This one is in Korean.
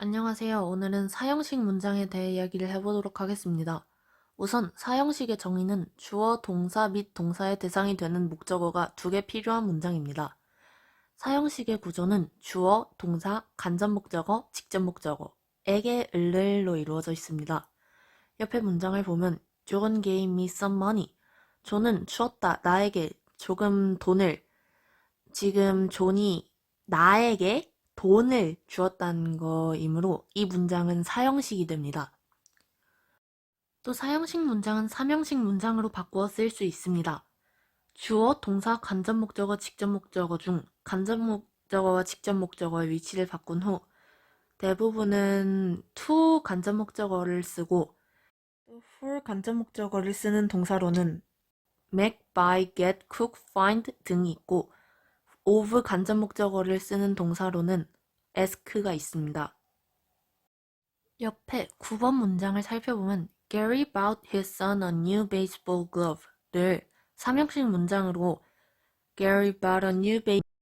안녕하세요. 오늘은 사형식 문장에 대해 이야기를 해보도록 하겠습니다. 우선 사형식의 정의는 주어, 동사 및 동사의 대상이 되는 목적어가 두 개 필요한 문장입니다. 사형식의 구조는 주어, 동사, 간접 목적어, 직접 목적어 에게 을을로 이루어져 있습니다. 옆에 문장을 보면 John gave me some money. 존은 주었다, 나에게 조금 돈을. 지금 존이 나에게 돈을 주었다는 거이므로 이 문장은 사형식이 됩니다. 또 사형식 문장은 삼형식 문장으로 바꾸어 쓸 수 있습니다. 주어, 동사, 간접 목적어, 직접 목적어 중 간접 목적어와 직접 목적어의 위치를 바꾼 후 대부분은 to 간접 목적어를 쓰고 또 for 간접 목적어를 쓰는 동사로는 make, buy, get, cook, find 등이 있고 of 간접 목적어를 쓰는 동사로는 ask가 있습니다. 옆에 9번 문장을 살펴보면 Gary bought his son a new baseball glove를 삼형식 문장으로 Gary bought a new baseball